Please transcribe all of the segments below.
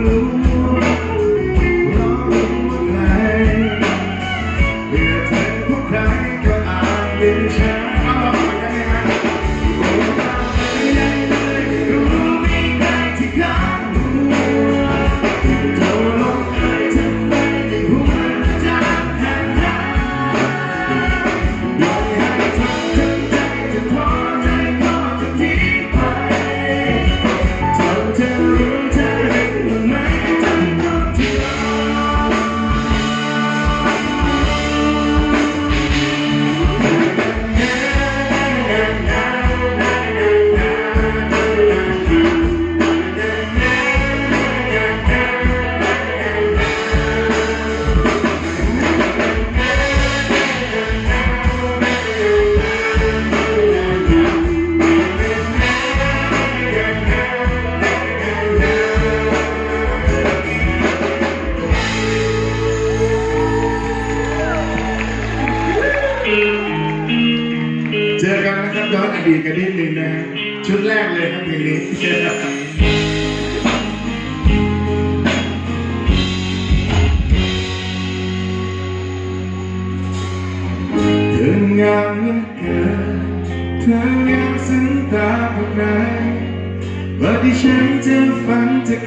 blue.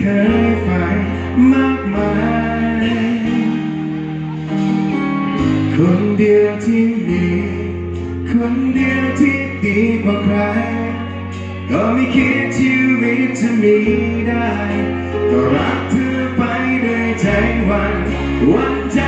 เคยฝันมากมาย คนเดียวที่มี คนเดียวที่ดีกว่าใคร ก็ไม่คิดชีวิตจะมีได้ ก็รักเธอไปด้วยใจวัน วันใจ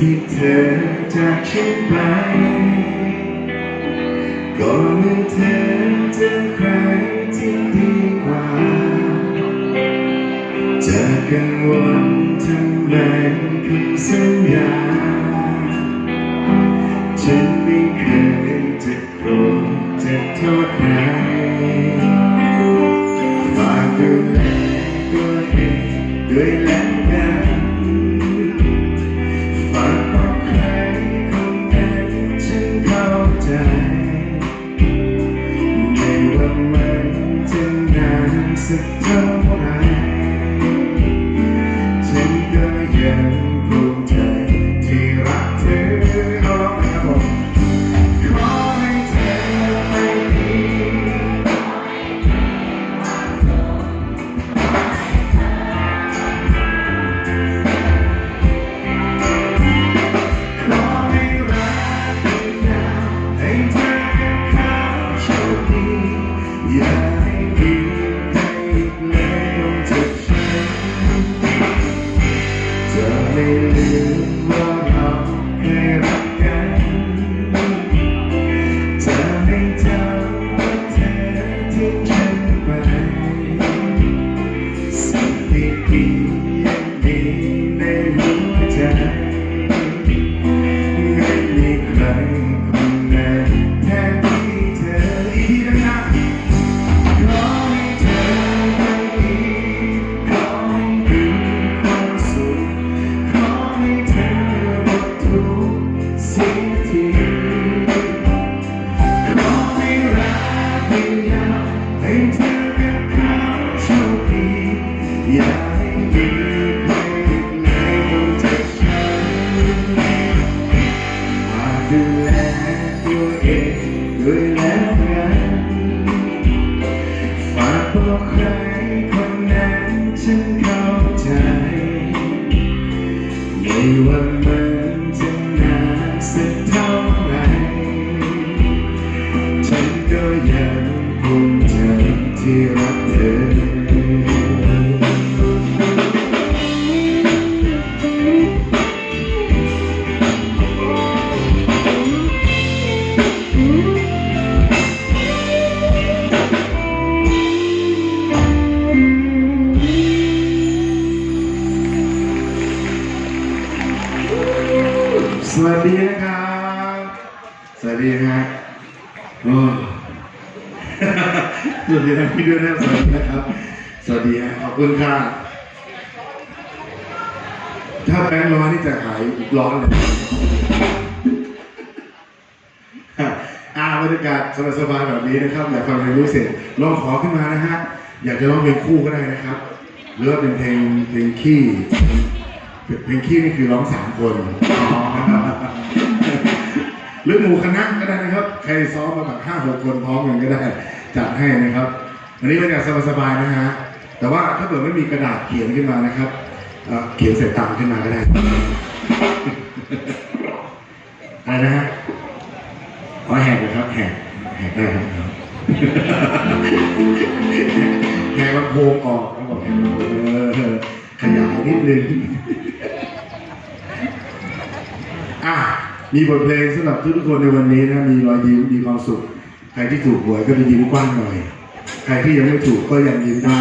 ที่เธอจากฉันไป ก็เหมือนเธอเจอใครที่ดีกว่า จะกังวลทำไมคำสัญ girl. ฉันเข้าใจในวัน วัสดีนะครับ สวัสดีฮะโอ้สวัสดีนะพี่ด้วยนะสวัสดีนะครับ สวัสดีฮะขอบคุณค่ะ ถ้าแบงค์ร้อยนี่จะหายร้อนเลยอ่าบรรยากาศสบายๆแบบนี้นะครับอยากฟังเพลงพิเศษลองขอขึ้นมานะฮะ อยากจะร้องเพลงคู่ก็ได้นะครับ หรือว่าเป็นเพลงเพลงขี้เพลงขี้นี่คือร้องสามคน หรือหมู่คณะก็ได้นะครับ ใครซ้อมมาแบบห้าหกคนพร้อมกันก็ได้จัดให้นะครับ อันนี้บรรยากาศสบายๆนะฮะแต่ว่าถ้าเกิดไม่มีกระดาษเขียนขึ้นมานะครับเอ่อเขียนใส่ตังขึ้นมาก็ได้ อะไรนะฮะขอแหกนะครับแหกแหกได้ครับแหกลำโพงออกเขาบอกแหกลำโพงเออขยายนิดนึง อะ มีบทเพลงสำหรับทุกคนในวันนี้นะมีรอยยิ้มมีความสุข ใครที่ถูกหวยก็ไปยิ้มกว้างหน่อย ใครที่ยังไม่ถูกก็ยังยิ้มได้